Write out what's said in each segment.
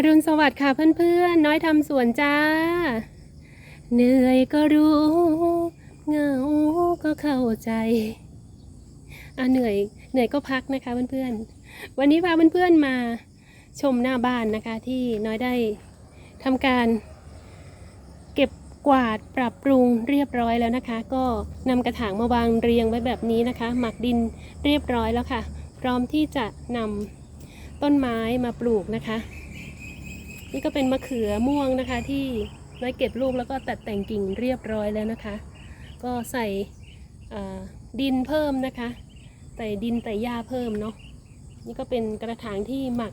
อรุณสวัสดิ์ค่ะเพื่อนๆ น้อยทำสวนจ้า เหนื่อยก็รู้เหงาก็เข้าใจอะเหนื่อยเหนื่อยก็พักนะคะเพื่อนๆ วันนี้พาเพื่อนๆมาชมหน้าบ้านนะคะ ที่น้อยได้ทำการ เก็บกวาดปรับปรุงเรียบร้อยแล้วนะคะ ก็นำกระถางมาวางเรียงไว้แบบนี้นะคะ หมักดินเรียบร้อยแล้วค่ะ พร้อมที่จะนำต้นไม้มาปลูกนะคะ นี่ก็เป็นมะเขือม่วงนะคะ ที่ได้เก็บลูกแล้วก็ตัดแต่งกิ่งเรียบร้อยแล้วนะคะ ก็ใส่ดินเพิ่มนะคะใส่ดินใส่หญ้าเพิ่มเนาะนี่ก็เป็นกระถางที่หมัก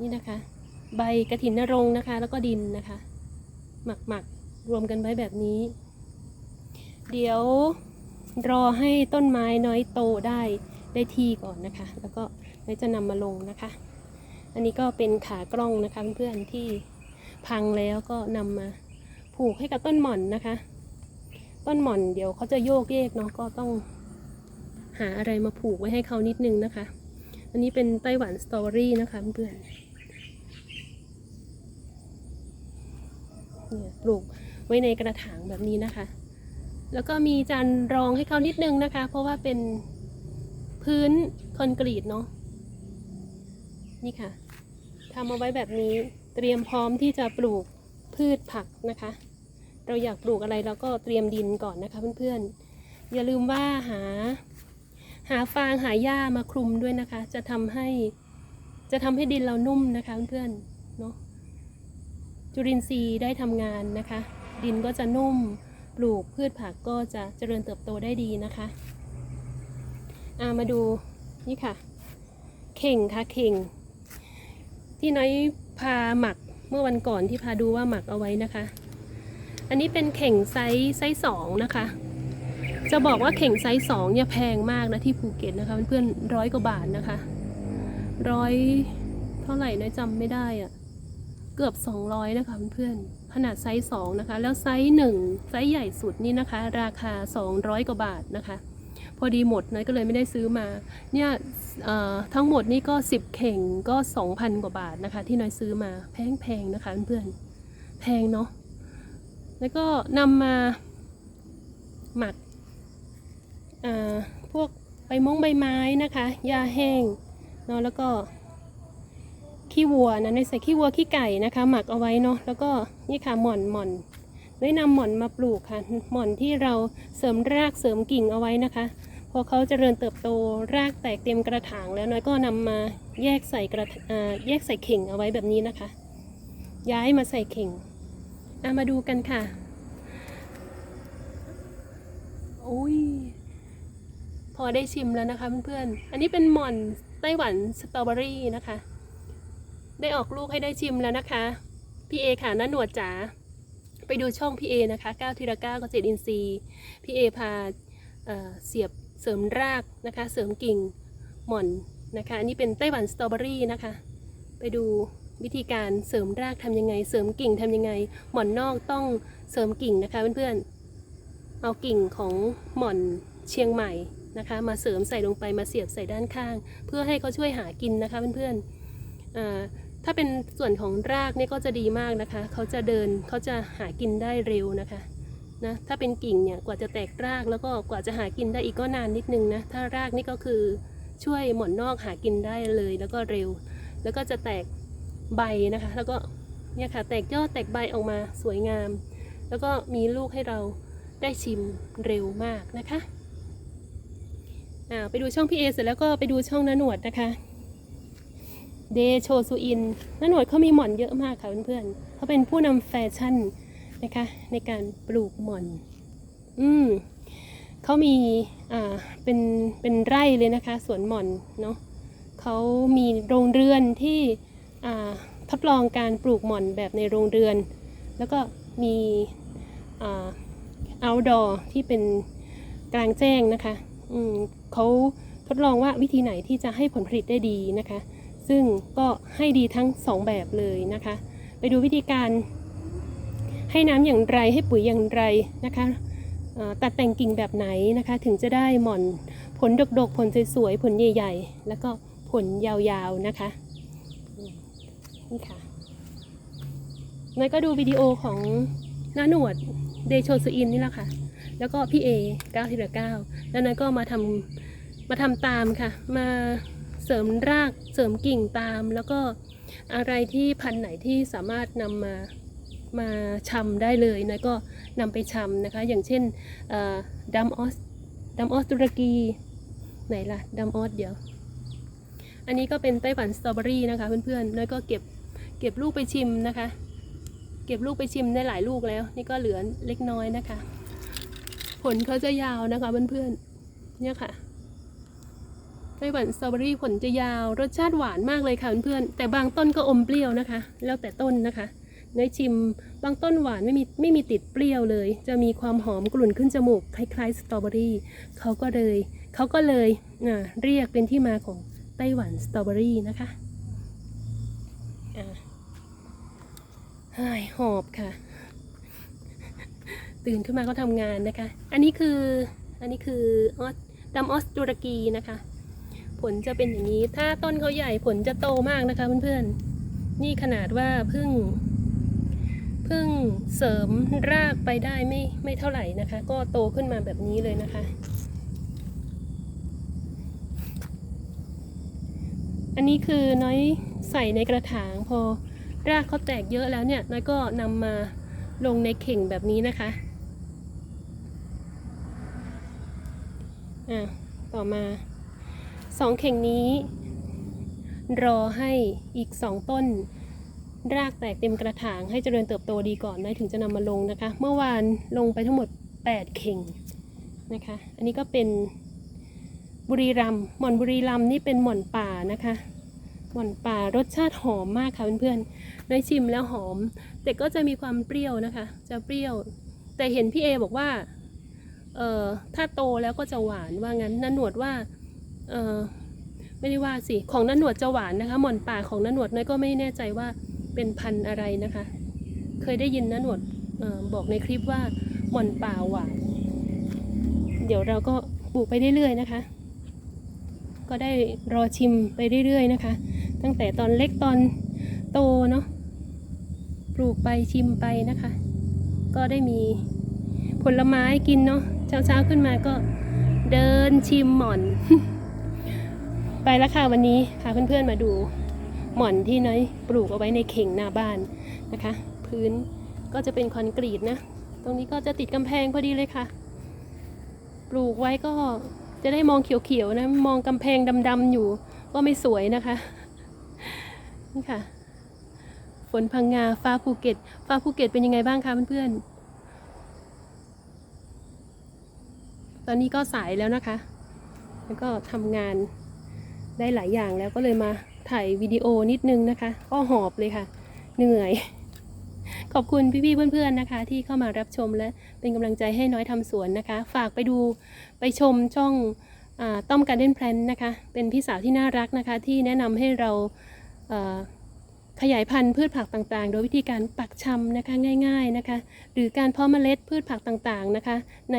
นี่นะคะ ใบกระถินนรงนะคะ แล้วก็ดินนะคะ หมักหมักรวมกันไว้แบบนี้ เดี๋ยวรอให้ต้นไม้น้อยโตได้ได้ที่ก่อนนะคะ แล้วก็เราจะนำมาลงนะคะ อันนี้ก็เป็นขากล้องนะคะเพื่อนๆที่พังแล้วก็นำมาผูกให้กับต้นหม่อนนะคะ ต้นหม่อนเดี๋ยวเขาจะโยกเยกเนาะก็ต้องหาอะไรมาผูกไว้ให้เขานิดนึงนะคะ อันนี้เป็นไต้หวันสตอรี่นะคะเพื่อนเนี่ยปลูกไว้ในกระถางแบบนี้นะคะ แล้วก็มีจานรองให้เขานิดนึงนะคะ เพราะว่าเป็นพื้นคอนกรีตเนาะ นี่ค่ะทำเอาไว้แบบนี้เตรียมพร้อมที่จะปลูกพืชผักนะคะ เราอยากปลูกอะไรเราก็เตรียมดินก่อนนะคะเพื่อนๆ อย่าลืมว่าหา หาฟางหาหญ้ามาคลุมด้วยนะคะ จะทำให้จะทำให้ดินเรานุ่มนะคะเพื่อนๆเนาะจุลินทรีย์ได้ทำงานนะคะ ดินก็จะนุ่มปลูกพืชผักก็จะเจริญเติบโตได้ดีนะคะอามาดูนี่ค่ะ เข่งค่ะเข่ง ที่น้อยพาหมักเมื่อวันก่อนที่พาดูว่าหมักเอาไว้นะคะ อันนี้เป็นเข่งไซส์ไซส์สองนะคะ จะบอกว่าเข่งไซส์สองเนี่ยแพงมากนะที่ภูเก็ตนะคะเพื่อนๆร้อยกว่าบาทนะคะร้อยเท่าไหร่นะจำไม่ได้อะเกือบ 200 นะคะเพื่อนๆขนาดไซส์สองนะคะ แล้วไซส์หนึ่งไซส์ใหญ่สุดนี่นะคะ ราคา 200 กว่าบาทนะคะ พอดีหมดน้อยก็เลยไม่ได้ซื้อมา เนี่ยทั้งหมดนี่ก็ 10 เข่งก็ 2,000 กว่าบาทนะคะ ที่น้อยซื้อมาแพงๆนะคะเพื่อนๆแพงเนาะแล้วก็นำมาหมักพวกใบมงใบไม้นะคะหญ้าแห้งเนาะแล้วก็ขี้วัวนะในใส่ขี้วัวขี้ไก่นะคะ หมักเอาไว้เนาะแล้วก็นี่ค่ะหม่อนหม่อนได้นำหม่อนมาปลูกค่ะหม่อนที่เราเสริมรากเสริมกิ่งเอาไว้นะคะ พอเขาเจริญเติบโตรากแตกเต็มกระถางแล้วน้อยก็นำมาแยกใส่กระถอ่าแยกใส่เข่งเอาไว้แบบนี้นะคะ ย้ายมาใส่เข่งอะมาดูกันค่ะโอ้ยพอได้ชิมแล้วนะคะเพื่อนๆอันนี้เป็นหม่อนไต้หวันสตรอเบอรี่นะคะ ได้ออกลูกให้ได้ชิมแล้วนะคะพี่เอค่ะน้าหนวดจ๋าไปดูช่องพี่เอนะคะก้าวทีละก้าวเกษตรอินทรีย์พี่เอพาเอ่อเสียบ เสริมรากนะคะ เสริมกิ่งหม่อนนะคะ อันนี้เป็นไต้หวันสตรอเบอรี่นะคะ ไปดูวิธีการเสริมรากทำยังไง เสริมกิ่งทำยังไง หม่อนนอกต้องเสริมกิ่งนะคะเพื่อนๆ เอากิ่งของหม่อนเชียงใหม่นะคะ มาเสริมใส่ลงไปมาเสียบใส่ด้านข้าง เพื่อให้เขาช่วยหากินนะคะเพื่อนๆถ้าเป็นส่วนของรากนี่ก็จะดีมากนะคะ เขาจะเดินเขาจะหากินได้เร็วนะคะ นะถ้าเป็นกิ่งเนี่ยกว่าจะแตกรากแล้วก็กว่าจะหากินได้อีกก็นานนิดนึงนะถ้ารากนี่ก็คือช่วยหมอนนอกหากินได้เลยแล้วก็เร็ว แล้วก็จะแตกใบนะคะ แล้วก็เนี่ยค่ะแตกยอดแตกใบออกมาสวยงาม แล้วก็มีลูกให้เราได้ชิมเร็วมากนะคะอ่าไปดูช่องพี่เอเสร็จแล้วก็ไปดูช่องนหนวดนะคะเดโชซูอินนหนวดเขามีหมอนเยอะมากค่ะเพื่อนๆเขาเป็นผู้นำแฟชั่น นะคะ ในการปลูกหม่อน อืมเขามีอ่าเป็นเป็นไร่เลยนะคะ สวนหม่อนเนาะเขามีโรงเรือนที่อ่าทดลองการปลูกหม่อนแบบในโรงเรือน แล้วก็มีอ่า outdoor ที่เป็นกลางแจ้งนะคะ อืมเขาทดลองว่าวิธีไหนที่จะให้ผลผลิตได้ดีนะคะ ซึ่งก็ให้ดีทั้งสองแบบเลยนะคะ ไปดูวิธีการ ให้น้ำอย่างไรให้ปุ๋ยอย่างไรนะคะตัดแต่งกิ่งแบบไหนนะคะ ถึงจะได้หม่อนผลดกๆ ผลสวยๆผลใหญ่ ๆ แล้วก็ผลยาวๆนะคะนี่ค่ะนายก็ดูวิดีโอของน้าหนวดเดโชสุอินนี่แหละค่ะ แล้วก็พี่เอก้าทีละก้าแล้วนายก็มาทำมาทำตามค่ะ มาเสริมรากเสริมกิ่งตาม แล้วก็อะไรที่พันไหนที่สามารถนำมา มาชำได้เลยนายก็นำไปชำนะคะ อย่างเช่นดัมออสดัมออสตุรกีไหนล่ะดัมออสเดี๋ยว อันนี้ก็เป็นไต้หวันสตรอเบอรี่นะคะเพื่อนๆน้อยก็เก็บเก็บลูกไปชิมนะคะ เก็บลูกไปชิมได้หลายลูกแล้ว นี่ก็เหลือเล็กน้อยนะคะ ผลเขาจะยาวนะคะเพื่อนๆเนี่ยค่ะไต้หวันสตรอเบอรี่ผลจะยาวรสชาติหวานมากเลยค่ะเพื่อนๆแต่บางต้นก็อมเปรี้ยวนะคะ แล้วแต่ต้นนะคะ น้ชิมบางต้นหวานไม่มีไม่มีติดเปรี้ยวเลย จะมีความหอมกลุ่นขึ้นจมูก คล้ายๆสตรอเบอรี่เขาก็เลยเขาก็เลยอ่าเรียกเป็นที่มาของไต้หวันสตรอเบอรี่นะคะอ่าหายหอบค่ะ ตื่นขึ้นมาก็ทำงานนะคะ อันนี้คืออันนี้คือออสดัมออสตุรกีนะคะ ผลจะเป็นอย่างนี้ ถ้าต้นเขาใหญ่ผลจะโตมากนะคะเพื่อนๆ นี่ขนาดว่าเพิ่ง เพิ่งเสริมรากไปได้ไม่ไม่เท่าไหร่นะคะ ก็โตขึ้นมาแบบนี้เลยนะคะ อันนี้คือน้อยใส่ในกระถางพอรากเขาแตกเยอะแล้วเนี่ยน้อยก็นำมาลงในเข่งแบบนี้นะคะอะต่อมาสองเข่งนี้ รอให้อีกสองต้น รากแตกเต็มกระถางให้เจริญเติบโตดีก่อนน้อยถึงจะนำมาลงนะคะ เมื่อวานลงไปทั้งหมด 8 เข่งนะคะ อันนี้ก็เป็นบุรีรัมหม่อนบุรีรัมนี่เป็นหม่อนป่านะคะหม่อนป่ารสชาติหอมมากค่ะเพื่อนๆได้ชิมแล้วหอม แต่ก็จะมีความเปรี้ยวนะคะ จะเปรี้ยว แต่เห็นพี่เอบอกว่าเอ่อถ้าโตแล้วก็จะหวานว่างั้นนันหนวดว่าเอ่อไม่ได้ว่าสิของนันหนวดจะหวานนะคะ หม่อนป่าของนันหนวดน้อยก็ไม่แน่ใจว่า เป็นพันธุ์อะไรนะคะ เคยได้ยินนันหนวดออบอกในคลิปว่าหม่อนป่าหวานเดี๋ยวเราก็ปลูกไปเรื่อยๆนะคะ ก็ได้รอชิมไปเรื่อยๆนะคะ ตั้งแต่ตอนเล็กตอนโตเนาะปลูกไปชิมไปนะคะ ก็ได้มีผลไม้กินเนาะเช้าๆขึ้นมาก็เดินชิมหม่อน ไปแล้วค่ะวันนี้พาเพื่อนๆมาดู หม่อนที่น้อยปลูกเอาไว้ในเข่งหน้าบ้านนะคะ พื้นก็จะเป็นคอนกรีตนะ ตรงนี้ก็จะติดกำแพงพอดีเลยค่ะ ปลูกไว้ก็จะได้มองเขียวๆนะ มองกำแพงดำๆอยู่ก็ไม่สวยนะคะ นี่ค่ะ ฝนพังงาฟ้าภูเก็ต ฟ้าภูเก็ตเป็นยังไงบ้างคะเพื่อนๆ ตอนนี้ก็สายแล้วนะคะ แล้วก็ทำงานได้หลายอย่างแล้วก็เลยมา ถ่ายวิดีโอนิดนึงนะคะ ก็หอบเลยค่ะ เหนื่อย ขอบคุณพี่ๆเพื่อนๆนะคะ ที่เข้ามารับชมและเป็นกำลังใจให้น้อยทำสวนนะคะ ฝากไปดูไปชมช่องอต้อมการเด่นแพลนนะคะ เป็นพี่สาวที่น่ารักนะคะ ที่แนะนำให้เราขยายพันธุ์พืชผักต่างๆ โดยวิธีการปักชำนะคะง่าย ๆนะคะ หรือการเพาะเมล็ดพืชผักต่างๆนะคะ ใน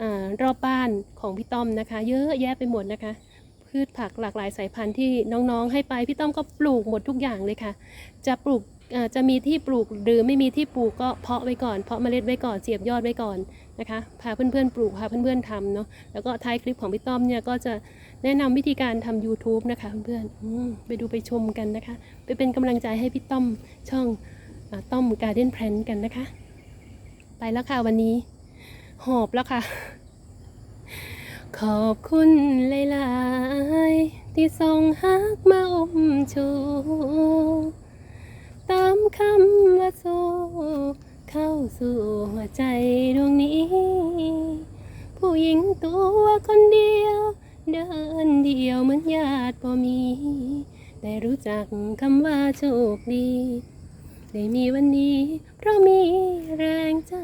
อรอบบ้านของพี่ต้อมนะคะ เยอะแยะไปหมดนะคะ พืชผักหลากหลายสายพันธุ์ที่น้องๆ ให้ไปพี่ต้อมก็ปลูกหมดทุกอย่างเลยค่ะ จะปลูกจะมีที่ปลูกหรือไม่มีที่ปลูกก็เพาะไว้ก่อน เพาะเมล็ดไว้ก่อนเสียบยอดไว้ก่อนนะคะพาเพื่อนๆปลูกพาเพื่อนๆทำเนาะแล้วก็ท้ายคลิปของพี่ต้อมเนี่ยก็จะแนะนำวิธีการทำ YouTube นะคะเพื่อนๆไปดูไปชมกันนะคะ ไปเป็นกำลังใจให้พี่ต้อมช่องอต้อมการ์เด้นแพลนกันนะคะ ไปแล้วค่ะวันนี้ หอบแล้วค่ะ ขอบคุณหลายๆที่ส่งฮักมาอมชูตามคำว่าสู้เข้าสู่หัวใจดวงนี้ ผู้หญิงตัวคนเดียว เดินเดียวเหมือนญาติพอมี ได้รู้จักคำว่าโชคดี ได้มีวันนี้เพราะมีแรงใจ